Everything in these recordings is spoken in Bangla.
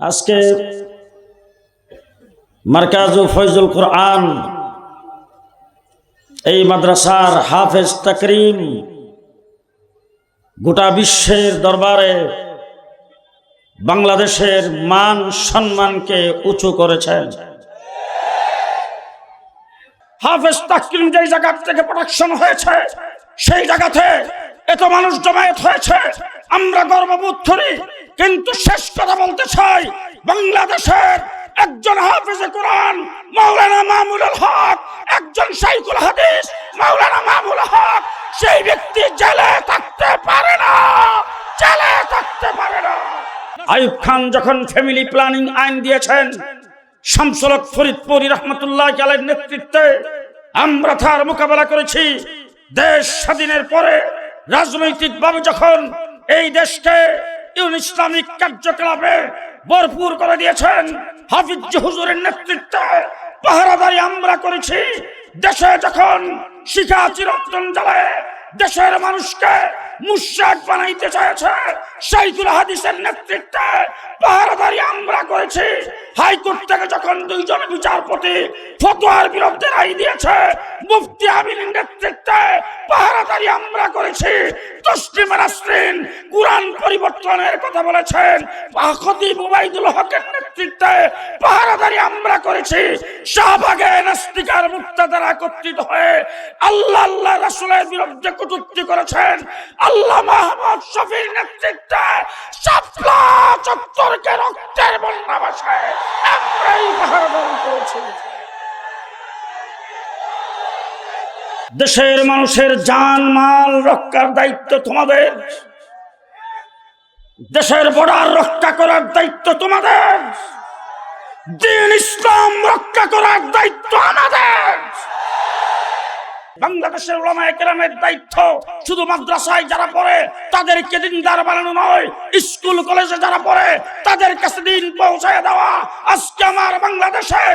আজকে মার্কাজু ফয়জুল কোরআন, এই মাদ্রাসার হাফেজ তাকরিম গোটা বিশ্বের দরবারে বাংলাদেশের মান সম্মানকে উঁচু করেছেন। হাফেজ তাকরিম যেই জায়গা থেকে প্রোডাকশন হয়েছে, সেই জায়গাতে এত মানুষ জমায়েত হয়েছে, আমরা গর্ববোধ করি কিন্তু শেষ কথা বলতে চাই, বাংলাদেশের একজন হাফেজে কোরআন, মাওলানা মামুল হক, একজন শাইখুল হাদিস, মাওলানা মামুল হক, সেই ব্যক্তি জেলে থাকতে পারে না, জেলে থাকতে পারে না। আইয়ুব খান যখন ফ্যামিলি প্ল্যানিং আইন দিয়েছেন শামসুলক ফরিদপুরি রহমতুল্লাহ আলের নেতৃত্বে আমরা তার মোকাবেলা করেছি। দেশ স্বাধীনের পরে রাজনৈতিকভাবে যখন এই দেশকে ইসলামিক কার্যকলাপে ভরপুর করে দিয়েছেন হাফিজ হুজুরের নেতৃত্বে। পাহারাদারি আমরা করেছি। দেশে যখন শিখা চিরন্তন জ্বালায় দেশের মানুষকে মুশাক বানাইতে চাইছে শাইখুল হাদিসের নেতৃত্বে পাহারাদারি আমরা করেছি। হাইকোর্ট থেকে যখন দুইজন বিচারপতি ফতোয়ার বিরুদ্ধে রায় দিয়েছে মুফতি আমিনের নেতৃত্বে পাহারাদারি আমরা করেছি। তসলিম নাসরিন কোরআন পরিবর্তনের কথা বলেছেন। খতিব মুবাইদুল হকের নেতৃত্বে পাহারাদারি আমরা করেছি। শাহবাগে নাস্তিকার মুক্তাদারা একত্রিত হয়ে আল্লাহ আল্লাহ রাসূলের বিরুদ্ধে কটূক্তি করেছেন। আল্লাহ মাহমুদ শফির নেতৃত্বে সাপলা চত্বরকে রক্তের বন্যা ভাষায় আমরাই পাহারাদারি করেছি। দেশের মানুষের যান মাল, রক্ষার দায়িত্ব তোমাদের। দেশের বর্ডার রক্ষা করার দায়িত্ব তোমাদের। দিন ইসলাম রক্ষা করার দায়িত্ব আমাদের। বাংলাদেশের ওলামা একরামের দায়িত্ব শুধু মাদ্রাসায় যারা পড়ে, তাদেরকে দিনদার বানানো নয়, স্কুল, কলেজে যারা পড়ে, তাদের কাছে দিন পৌঁছায় দেওয়া। আজকে আমার বাংলাদেশের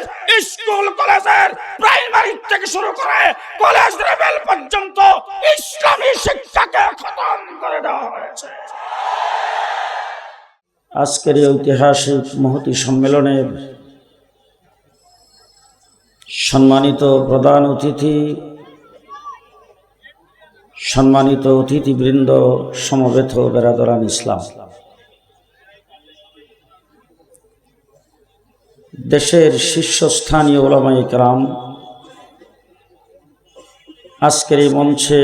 স্কুল, কলেজের প্রাইমারি থেকে শুরু করে কলেজ লেভেল পর্যন্ত ইসলামী শিক্ষাকে খতম করে দেওয়া হয়েছে। আজকের ঐতিহাসিক মহতি সম্মেলনের সম্মানিত প্রধান অতিথি সম্মানিত অতিথিবৃন্দ, সমবেত বেরাদরান ইসলাম। দেশের শীর্ষস্থানীয় ওলামাই কেরাম আজকের এই মঞ্চে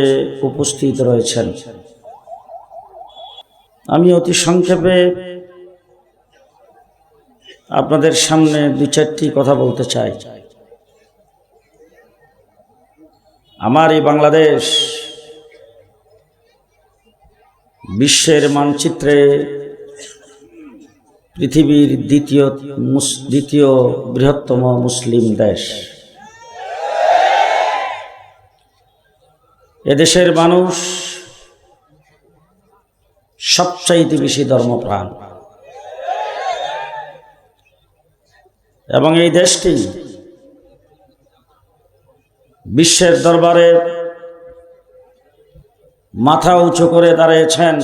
উপস্থিত রয়েছেন। আমি অতি সংক্ষেপে আপনাদের সামনে দু চারটি কথা বলতে চাই। আমার এই বাংলাদেশ বিশ্বের মানচিত্রে পৃথিবীর দ্বিতীয় দ্বিতীয় বৃহত্তম মুসলিম দেশ। এদেশের মানুষ সবচাইতে বেশি ধর্মপ্রাণ। এবং এই দেশটি বিশ্বের দরবারে মাথা উঁচু করে দাঁড়িয়েছেন।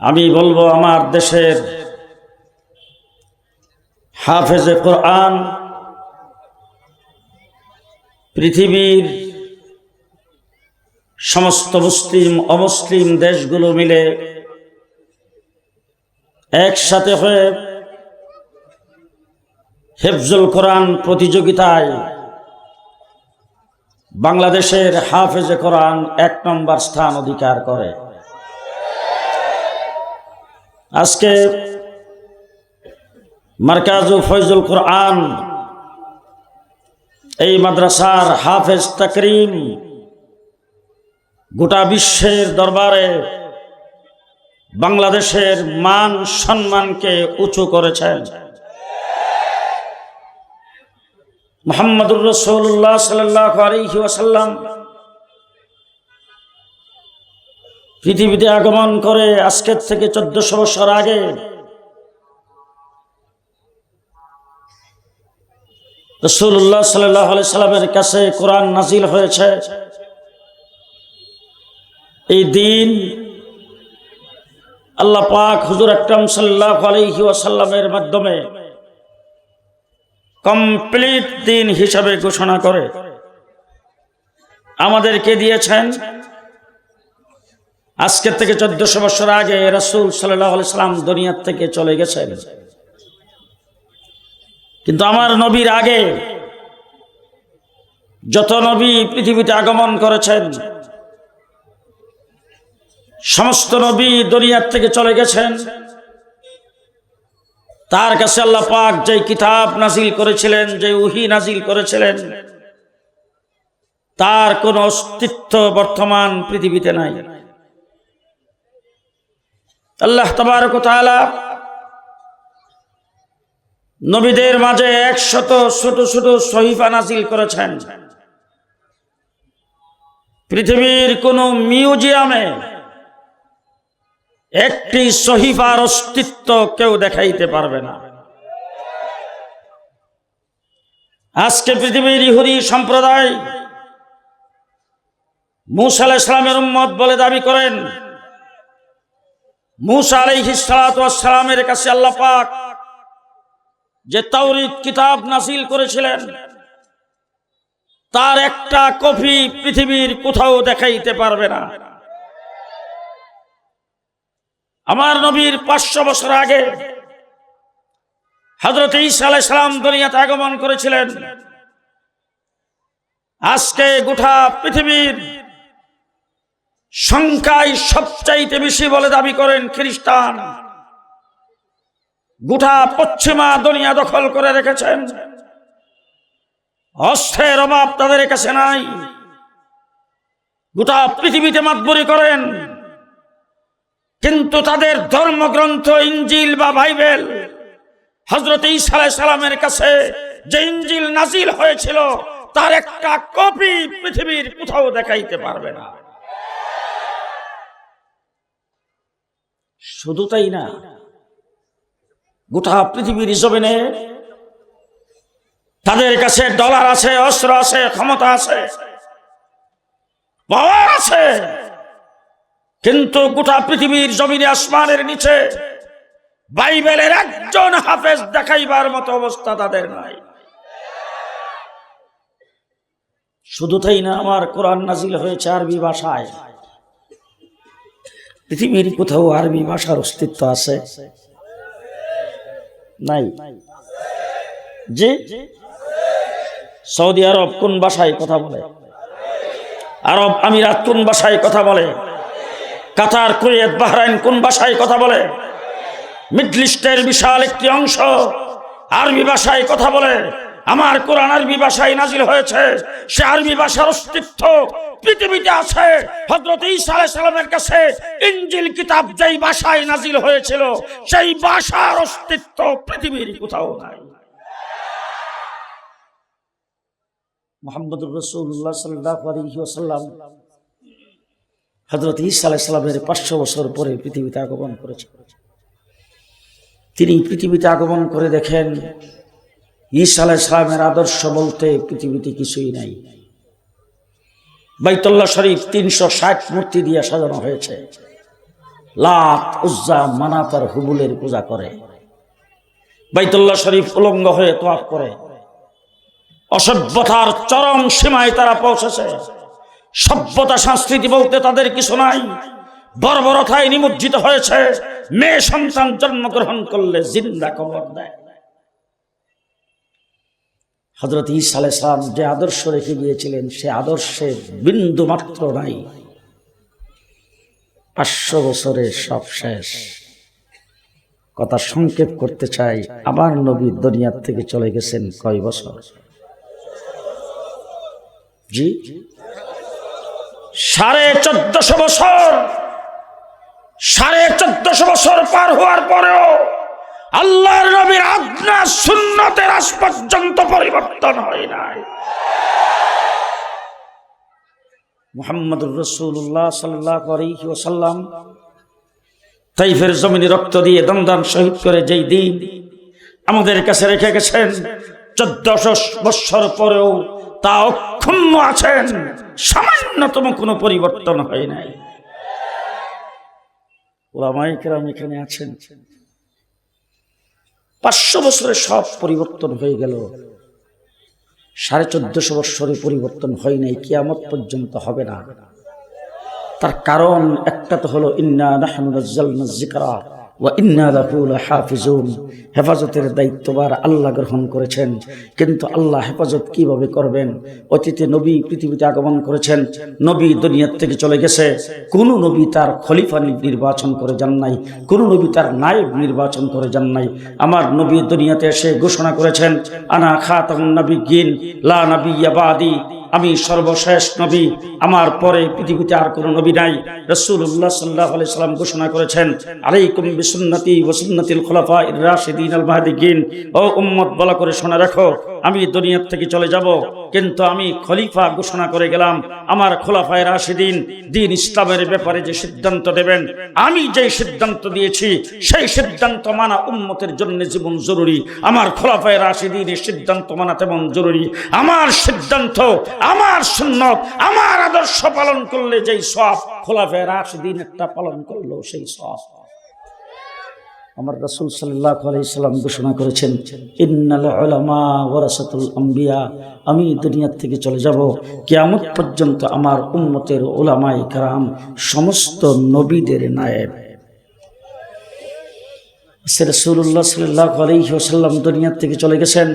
আমি বলব, আমার দেশের হাফেজে কোরআন পৃথিবীর সমস্ত মুসলিম, অমুসলিম দেশগুলো মিলে একসাথে হয়ে হেফজুল কোরআন প্রতিযোগিতায় বাংলাদেশের হাফেজে কোরআন এক নম্বর স্থান অধিকার করে। আজকে মার্কাজু ফৈজুল কোরআন, এই মাদ্রাসার হাফেজ তাকরিম গোটা বিশ্বের দরবারে বাংলাদেশের মান সম্মানকে উঁচু করেছেন। মোহাম্মদুর রসৌল্লাহ সাল্লাহ আলহি পৃথিবীতে আগমন করে আজকের থেকে চোদ্দশো বছর আগে রসুল্লাহ সাল্লাহ সাল্লামের কাছে কোরআন নাজিল হয়েছে। এই দিন আল্লাহ পাক হুজুর আকরাম সাল্লাহ আলাইহি ওয়াসাল্লামের মাধ্যমে কমপ্লিট দিন হিসাবে ঘোষণা করে। আমাদেরকে দিয়েছেন? আজকের থেকে চোদ্দশো বছর আগে রাসুল সাল্লাম দুনিয়ার থেকে চলে গেছেন। কিন্তু আমার নবীর আগে যত নবী পৃথিবীতে আগমন করেছেন, সমস্ত নবী দুনিয়ার থেকে চলে গেছেন। তার কাছে আল্লাহ পাক যে কিতাব নাজিল করেছিলেন যে উহি নাজিল করেছিলেন, তার কোনো অস্তিত্ব বর্তমান পৃথিবীতে নাই। আল্লাহ তবারক তাআলা নবীদের মাঝে একশত ছোট ছোট সহিফা নাজিল করেছেন। পৃথিবীর কোন মিউজিয়ামে একটি সহিফার অস্তিত্ব কেউ দেখাইতে পারবে না। আজকে পৃথিবীর ইহুদি সম্প্রদায় মুসা আলাহ ইসলামের উম্মত বলে দাবি করেন, মুসা আলাইহিসালামের কাছে আল্লাহ পাক যে তাওরিত কিতাব নাসিল করেছিলেন, তার একটা কপি পৃথিবীর কোথাও দেখাইতে পারবে না। আমার নবীর পাঁচশো বছর আগে হজরত ঈসা সালাম দুনিয়াতে আগমন করেছিলেন। আজকে গোটা পৃথিবীর সংখ্যায় সবচাইতে বেশি বলে দাবি করেন খ্রিস্টান। গোটা পশ্চিমা দুনিয়া দখল করে রেখেছেন। অস্ত্রের অভাব তাদের কাছে নাই। গোটা পৃথিবীতে মাতবরি করেন। কিন্তু তাদের ধর্মগ্রন্থ ইঞ্জিল বা বাইবেল হজরত ইসা সালামের কাছে যে ইঞ্জিল নাজিল হয়েছিল, তার একটা কপি পৃথিবীর কোথাও দেখাইতে পারবে না। শুধু তাই না, গোটা পৃথিবীর জমিনে তাদের কাছে ডলার আছে, অস্ত্র আছে, ক্ষমতা আছে, পাওয়ার আছে। কিন্তু গোটা পৃথিবীর জমিনে আসমানের নিচে বাইবেলের একজন হাফেজ দেখাইবার মতো অবস্থা তাদের নাই। শুধু তাই না, আমার কোরআন নাজিল হয়েছে আরবি ভাষায়। পৃথিবীর কোথাও আরবি ভাষার অস্তিত্ব আছে? নাই। জি সৌদি আরব কোন ভাষায় কথা বলে? আরব আমিরাত কোন ভাষায় কথা বলে? কাতার, কুয়েত, বাহরাইন কোন ভাষায় কথা বলে? মিডলিস্টের বিশাল একটি অংশ আরবি ভাষায় কথা বলে। আমার কোরআন আরবি ভাষায় নাজিল হয়েছে। সে আরবি ভাষার অস্তিত্ব পৃথিবীতে আছে। হজরত ঈসা আলাইহিস সালামের কাছে ইঞ্জিল কিতাব যেই ভাষায় নাজিল হয়েছিল, সেই ভাষার অস্তিত্ব পৃথিবীর কোথাও নাই। মোহাম্মদুর রসুল্লাহ সাল্লাহ আলাইহি ওয়াসাল্লাম হজরত ঈসা আলাইহিস সালামের পাঁচশো বছর পরে পৃথিবীতে আগমন করেছে। তিনি পৃথিবীতে আগমন করে দেখেন, ঈসা আলাহ সালামের আদর্শ বলতে পৃথিবীতে কিছুই নাই। বাইতুল্লাহ শরীফ তিনশো ষাট মূর্তি দিয়ে সাজানো হয়েছে। লাত, উজ্জা মানাতার হুবুলের পূজা করে। বাইতুল্লাহ শরীফ উলঙ্গ হয়ে তোয়াফ করে। অসভ্যতার চরম সীমায় তারা পৌঁছেছে। সভ্যতা সংস্কৃতি বলতে তাদের কিছু নাই। বর্বরতায় নিমজ্জিত হয়েছে। মেয়ে সন্তান জন্মগ্রহণ করলে জিন্দা কবর দেয়। হজরত ঈসা আলাইসলাম যে আদর্শ রেখে গিয়েছিলেন, সে আদর্শে বিন্দু মাত্র নাই। পাঁচশো বছরে সব শেষ। কথা সংক্ষেপ করতে চাই আবার নবী দুনিয়ার থেকে চলে গেছেন কয় বছর? জি? সাড়ে চোদ্দশো বছর, সাড়ে চোদ্দশো বছর পার হওয়ার পরেও আল্লাহর নবীর আজ্ঞা সুন্নতের আজ পর্যন্ত পরিবর্তন হয় নাই। মোহাম্মদুর রসুল্লাহ সাল্লাহ ওসাল্লাম তাইফের জমিনে রক্ত দিয়ে দমদান শহীদ করে যেই দিন আমাদের কাছে রেখে গেছেন, চোদ্দশো বৎসর পরেও তা অক্ষুণ্ণ আছেন। সামান্যতম কোনো পরিবর্তন হয় নাই। ওলামাইকেরাম এখানে আছেন। পাঁচশো বছরে সব পরিবর্তন হয়ে গেল। সাড়ে চোদ্দশো বৎসরে পরিবর্তন হয় নাই, কিয়ামত পর্যন্ত হবে না। তার কারণ একটা তো হলো, ইন্না নাহনু নাজ্জালনা যিকরা। হেফাজতের দায়িত্ববার আল্লাহ গ্রহণ করেছেন। কিন্তু আল্লাহ হেফাজত কীভাবে করবেন? অতীতে নবী পৃথিবীতে আগমন করেছেন। নবী দুনিয়ার থেকে চলে গেছে। কোন নবী তার খলিফা নির্বাচন করে যান নাই। কোন নবী তার নায়েব নির্বাচন করে যান নাই। আমার নবী দুনিয়াতে এসে ঘোষণা করেছেন, আনা খাতামুন নবিয়্যিন, লা নাবিয়্যা বাদি। আমি সর্বশেষ নবী। আমার পরে পৃথিবীতে আর কোনো নবী নাই। রসুল্লাহ সাল্লাহ আলি সাল্লাম ঘোষণা করেছেন, আলাইকুম বিসুন্নতি ওসুন্নতিল খোলাফা রাশিদিন আল মাহাদিগিন ও উম্মত, বলা করে শোনা রাখো আমি দুনিয়ার থেকে চলে যাব, কিন্তু আমি খলিফা ঘোষণা করে গেলাম, আমার খোলাফায় রাশিদিন দিন ইসলামের ব্যাপারে যে সিদ্ধান্ত দেবেন, আমি যে সিদ্ধান্ত দিয়েছি, সেই সিদ্ধান্ত মানা উম্মতের জন্য জীবন জরুরি। আমার খোলাফায় রাশিদিনের সিদ্ধান্ত মানা তেমন জরুরি। আমার সিদ্ধান্ত, আমার সুন্নত, আমার আদর্শ পালন করলে যেই সব খোলাফায় রাশিদিন একটা পালন করল, সেই সব। আমার রসুল সাল্লাহ আলাইসাল্লাম ঘোষণা করেছেন, ইন্নাল ওরাসাতুল আম্বিয়া, আমি দুনিয়ার থেকে চলে যাব। কিয়ামত পর্যন্ত আমার উন্মতের ওলামাই কারাম সমস্ত নবীদের নায়েব। রসুল্লাহ সাল্লাহ আলহি ওসাল্লাম দুনিয়ার থেকে চলে গেছেন।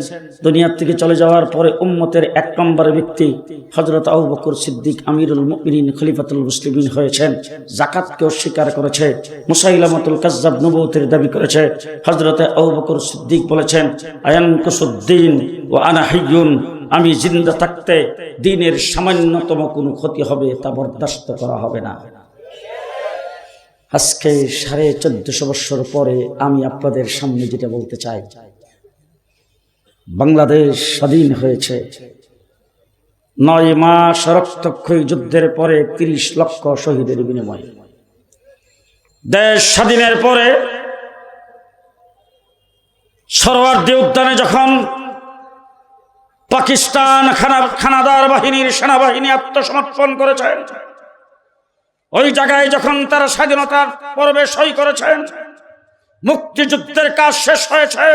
দুনিয়ার থেকে চলে যাওয়ার পরে উম্মতের এক নম্বর ব্যক্তি হজরত আবু বকর সিদ্দিক আমিরুল মুমিনিন খলিফাতুল মুসলিমিন হয়েছেন। জাকাতকে অস্বীকার করেছে, মুসাইলামাতুল কাজ্জাব নবুতের দাবি করেছে। হজরত আবু বকর সিদ্দিক বলেছেন আয়ান কুসুদ্দিন ও আনা হাইয়ুন, আমি জিন্দা থাকতে দিনের সামান্যতম কোনো ক্ষতি হবে তা বরদাস্ত করা হবে না। আজকে সাড়ে চোদ্দশো বৎসর পরে আমি আপনাদের সামনে যেটা বলতে চাই, বাংলাদেশ স্বাধীন হয়েছে। নয় মাস রক্তক্ষয়ী যুদ্ধের পরে তিরিশ লক্ষ শহীদের বিনিময়ে। দেশ স্বাধীনের পরে সরোয়ার্দী উদ্যানে যখন পাকিস্তান খানা খানাদার বাহিনীর সেনাবাহিনী আত্মসমর্পণ করেছেন ওই জায়গায় যখন তারা স্বাধীনতার পর্বে সই করেছেন, মুক্তিযুদ্ধের কাজ শেষ হয়েছে,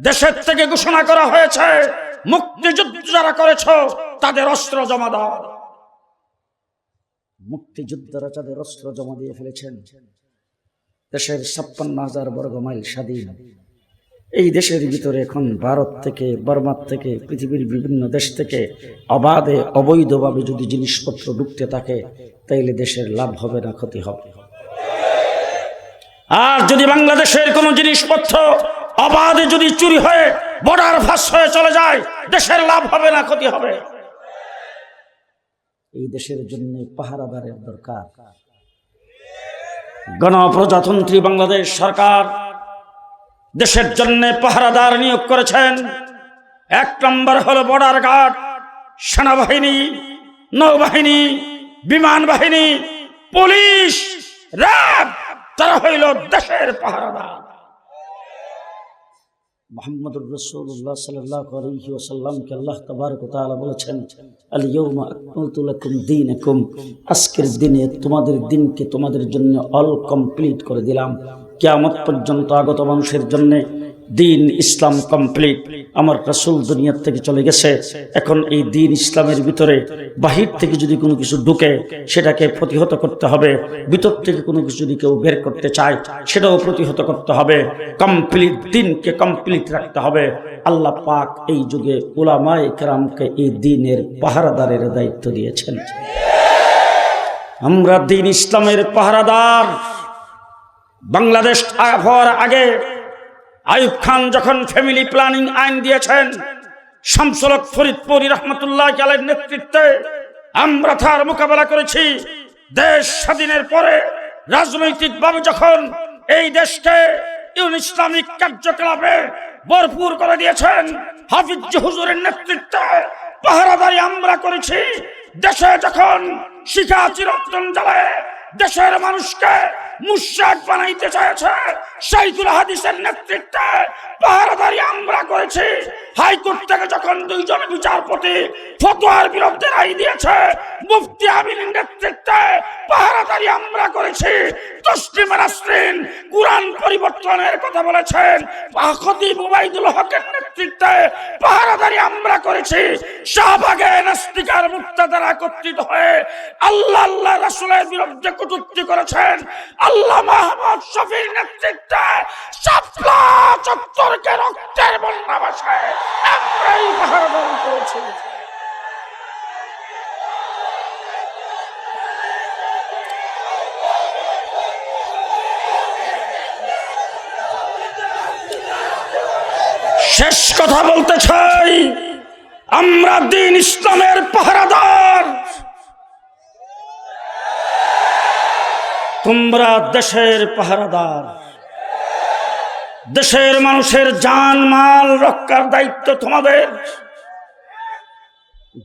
দেশের থেকে ঘোষণা করা হয়েছে, মুক্তিযুদ্ধ যারা করেছ, তাদের অস্ত্র জমা দাও। মুক্তিযুদ্ধরা তাদের অস্ত্র জমা দিয়ে ফেলেছেন। দেশের ছাপ্পান্ন হাজার বর্গ মাইল স্বাধীন এই দেশের ভিতরে এখন ভারত থেকে, বর্মার থেকে, পৃথিবীর বিভিন্ন দেশ থেকে অবাধে, অবৈধভাবে যদি জিনিসপত্র ঢুকতে থাকে, তাইলে দেশের লাভ হবে না, ক্ষতি হবে। আর যদি বাংলাদেশের কোনো জিনিসপত্র অবাধে যদি চুরি হয়ে বর্ডার ফাঁস হয়ে চলে যায়, দেশের লাভ হবে না, ক্ষতি হবে। এই দেশের জন্য পাহারাদারের দরকার। গণপ্রজাতন্ত্রী বাংলাদেশ সরকার দেশের জন্য পাহারাদার নিয়োগ করেছেন। এক নম্বর হল বর্ডার গার্ড, সেনাবাহিনী, নৌবাহিনী, বিমান বাহিনী, পুলিশ, র্যাব, তারা হইল দেশের পাহারাদার। রসুল্লাহ সাল্লাহ আল্লাহ বলেছেন দিনে তোমাদের দিনকে তোমাদের জন্য অল কমপ্লিট করে দিলাম। কিয়ামত পর্যন্ত আগত মানুষের জন্যে দিন ইসলাম কমপ্লিট। আমার রাসূল দুনিয়ার থেকে চলে গেছে। এখন এই দিন ইসলামের ভিতরে বাহির থেকে যদি কোনো কিছু ঢুকে, সেটাকে প্রতিহত করতে হবে। ভিতর থেকে কোনো কিছু যদি কেউ বের করতে চায়, সেটাও প্রতিহত করতে হবে। কমপ্লিট দিনকে কমপ্লিট রাখতে হবে। আল্লাহ পাক এই যুগে উলামায়ে কেরামকে এই দিনের পাহারাদারের দায়িত্ব দিয়েছেন। আমরা দিন ইসলামের পাহারাদার। বাংলাদেশ হওয়ার আগে আইব খান যখন ফ্যামিলি প্ল্যানিং আইন দিয়েছেন শামসুলক ফরিদপুরি রহমতুল্লাহ আলের নেতৃত্বে আমরা তার মোকাবেলা করেছি। দেশ স্বাধীনের পরে রাজনৈতিকভাবে যখন এই দেশকে ইসলামিক কার্যকলাপে ভরপুর করে দিয়েছেন, হাফিজ হুজুরের নেতৃত্বে পাহারাদারি আমরা করেছি। দেশে যখন শিখা চিরন্তন জ্বালায়, দেশের মানুষকে মুশাক বানাইতে চাইছে। সাইকুল হাদিসের নেতৃত্বে পাহারাদারি আমরা করেছি। হাইকোর্ট থেকে যখন দুইজন বিচারপতি ফতোয়ার বিরুদ্ধে রায় দিয়েছে, মুফতি আমিনের নেতৃত্বে পাহারাদারি আমরা করেছি। তসলিম নাসরিন কোরআন পরিবর্তনের কথা বলেছেন। খতিব উবাইদুল হকের নেতৃত্বে পাহারাদারি আমরা করেছি। শাহবাগে নাস্তিকার মুক্তাদার একত্রিত হয়ে আল্লাহ আল্লাহ রাসূলের বিরুদ্ধে কটূক্তি করেছেন। আল্লাহ মাহমুদ শফির নেতৃত্বে চত্বরকে রক্তের বন্যা শেষ কথা বলতে চাই, আমরা দিন ইসলামের পাহারাদার। তোমরা দেশের পাহারাদার। দেশের মানুষের জান, মাল, রক্ষার দায়িত্ব তোমাদের।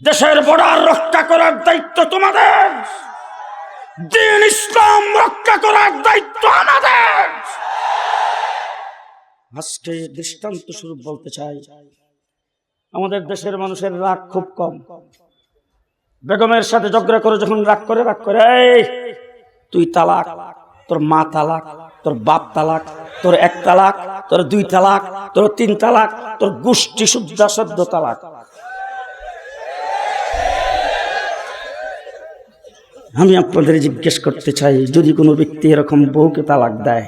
দেশের বর্ডার রক্ষা করার দায়িত্ব তোমাদের। দিন ইসলাম রক্ষা করার দায়িত্ব আমাদের। আজকে দৃষ্টান্ত স্বরূপ বলতে চাই, আমাদের দেশের মানুষের রাগ খুব কম। বেগমের সাথে ঝগড়া করে যখন রাগ করে রাগ করে তুই তালাক, তোর মা তালাক, তোর বাপ তালাক, তোর এক তালাক, তোর দুই তালাক, তোর তিন তালাক, তোর গোষ্ঠী শুদ্ধ সদ্য তালাক। আমি আপনাদের জিজ্ঞেস করতে চাই, যদি কোনো ব্যক্তি এরকম বউকে তালাক দেয়,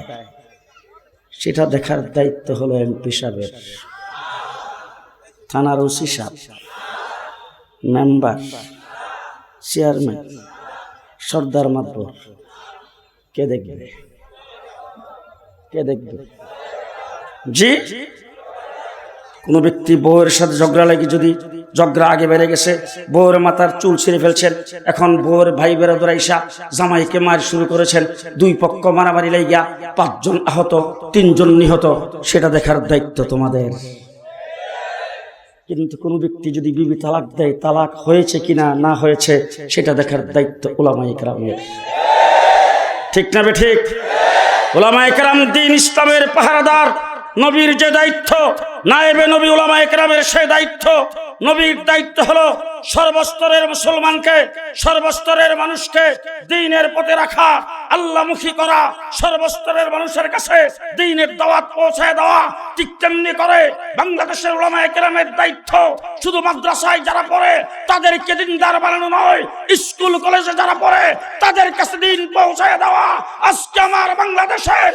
সেটা দেখার দায়িত্ব হলো এমপি সাহেবের। থানার ওসি সাহেব, মেম্বার, চেয়ারম্যান। সর্দার মাতবর কে দেখবে? কে দেখবে? জি? কোন ব্যক্তি বউয়ের সাথে ঝগড়া লাগে যদি ঝগড়া আগে বেড়ে গেছে, বউয়ের মাথার চুল ছিঁড়ে ফেলছেন, এখন বউয়ের ভাই বেড়াদরা ইসা জামাইকে মার শুরু করেছেন, দুই পক্ষ মারামারি লাইগা পাঁচজন আহত, তিনজন নিহত, সেটা দেখার দায়িত্ব তোমাদের। কিন্তু কোন ব্যক্তি যদি বিবি তালাক দেয়, তালাক হয়েছে কিনা, না হয়েছে, সেটা দেখার দায়িত্ব ওলামাই কেরামের। ঠিক না বে ঠিক? ওলামাই কেরাম দিন ইসলামের পাহারাদার, নবীর যে দায়িত্ব, নায়েবে নবী ওলামাই একরামের সে দায়িত্ব, নবীর দায়িত্ব হলো সর্বস্তরের মুসলমানকে, সর্বস্তরের মানুষকে দিনের পথে রাখা আল্লাহমুখী করা, সর্বস্তরের মানুষের কাছে দিনের দাওয়াত পৌঁছায় দেওয়া ঠিক তেমনি করে বাংলাদেশের ওলামায়ে কেরামের দায়িত্ব। শুধু মাদ্রাসায় যারা পড়ে, তাদেরকে দিনদার বানানো নয়, স্কুল, কলেজে যারা পড়ে, তাদের কাছে দিন পৌঁছায় দেওয়া। আজকে আমার বাংলাদেশের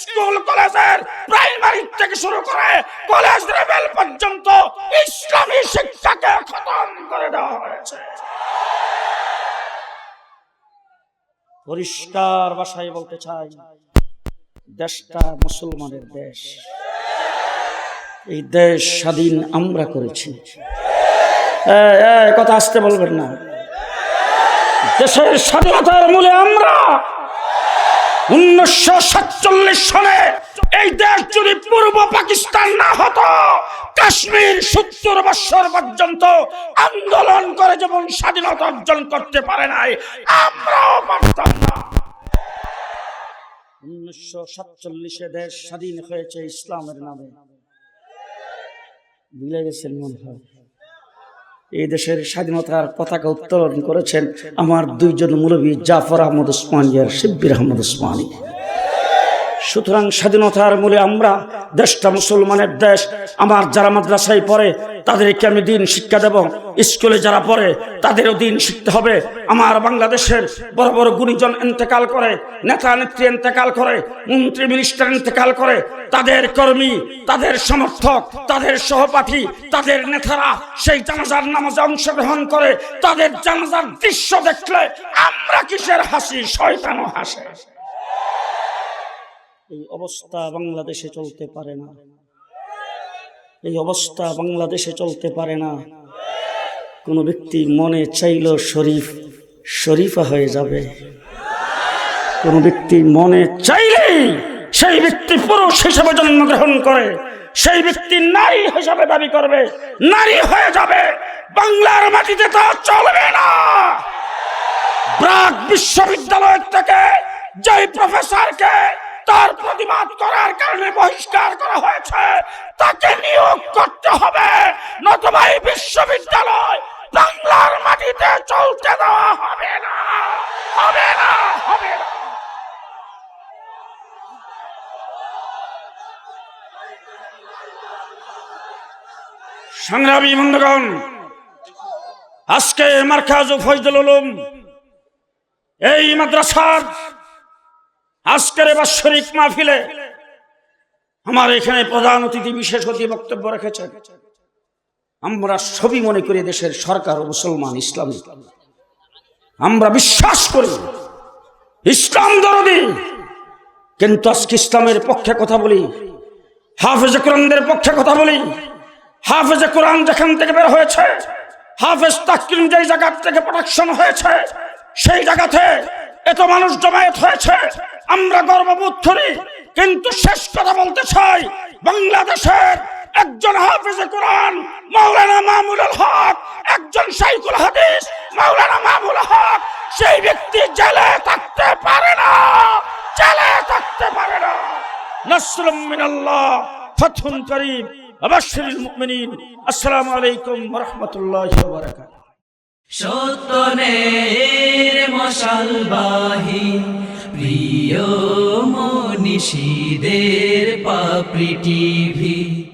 স্কুল, কলেজের প্রাইমারি থেকে শুরু করে কলেজ লেভেল পর্যন্ত ইসলামী শিক্ষাকে খতম করে দেওয়া হয়েছে। পরিষ্কার ভাষায় বলতে চাই, দেশটা মুসলমানের দেশ। এই দেশ স্বাধীন আমরা করেছি। কথা আসতে বলবেন না। দেশের স্বাধীনতার মূলে আমরা উনিশশো সাতচল্লিশ সনে এই দেশ যদি পূর্ব পাকিস্তান না হতো, কাশ্মীর সত্তর বৎসর পর্যন্ত আন্দোলন করে যেমন স্বাধীনতা অর্জন করতে পারে নাই, আমরাও পারতাম না। উনিশশো সাতচল্লিশে দেশ স্বাধীন হয়েছে ইসলামের নামে। ভুলে গেছেন মনে হয়। এই দেশের স্বাধীনতার পতাকা উত্তোলন করেছেন আমার দুইজন মুরবী জাফর আহমদ উসমানী আর শিব্বির আহমদ উসমানী সুতরাং স্বাধীনতার মূলে আমরা দেশটা মুসলমানের দেশ। আমার যারা মাদ্রাসায় পড়ে, তাদেরকে আমি দিন শিক্ষা দেব। স্কুলে যারা পড়ে, তাদেরও দিন শিখতে হবে। আমার বাংলাদেশের বড় বড় গুণীজন ইন্তেকাল করে, নেতা নেত্রী ইন্তেকাল করে, মন্ত্রী মিনিস্টার ইন্তেকাল করে, তাদের কর্মী, তাদের সমর্থক, তাদের সহপাঠী, তাদের নেতারা সেই জানাজার নামাজে অংশগ্রহণ করে, তাদের জানাজার দৃশ্য দেখলে আমরা কিসের হাসি? শয়তানও হাসে। এই অবস্থা বাংলাদেশে চলতে পারে না। এই অবস্থা বাংলাদেশে চলতে পারে না। কোনো ব্যক্তি মনে চাইল শরীফ শরীফা হয়ে যাবে। কোনো ব্যক্তি মনে চাইলেই সেই ব্যক্তি পুরুষ হিসেবে জন্মগ্রহণ করে সেই ব্যক্তি নারী হিসাবে দাবি করবে নারী হয়ে যাবে। বাংলার মাটিতে তা চলবে না। ব্রাক বিশ্ববিদ্যালয় থেকে যেই প্রফেসরকে তার প্রতিবাদ করার কারণে বহিষ্কার করা হয়েছে। তাকে নিয়োগ করতে হবে। নতুবা এই বিশ্ববিদ্যালয় বাংলার মাটিতে চলতে দেওয়া হবে না। হবে না হবে না। সংগ্রামী বন্ধুগণ, আজকে মার্কাজ ফজল উলুম এই মাদ্রাসার আজকের বাৎসরিক মাহফিলে আমার এখানে প্রধান অতিথি বিশেষ অতিথি বক্তব্য রেখেছেন। আমরা সবই মনে করি দেশের সরকার ও মুসলমান ইসলাম। আমরা বিশ্বাস করি ইসলাম দরদি। কিন্তু আজকে ইসলামের পক্ষে কথা বলি, হাফেজ কোরআনদের পক্ষে কথা বলি, হাফেজ কোরআন যেখান থেকে বের হয়েছে, হাফেজ তাকিম যেই জায়গা থেকে প্রোডাকশন হয়েছে, সেই জায়গাতে এত মানুষ জমায়েত হয়েছে আমরা গর্ববোধ করি, কিন্তু শেষ কথা বলতে চাই, বাংলাদেশের একজন হাফিজে কোরআন, মাওলানা মামুল হক, একজন সাইকুল হাদিস, মাওলানা মামুল হক, সেই ব্যক্তি জেলে থাকতে পারে না, জেলে থাকতে পারে না। নসরুম মিনাল্লাহ ফাতহুন করিম, আবাশশিরুল মুমিনিন, আসসালামু আলাইকুম ওয়া রাহমাতুল্লাহি ওয়া বারাকাতুহু। সত্য নে মশাল বাহিনী প্রিয় মনীষীদের পাপড়ি টিভি।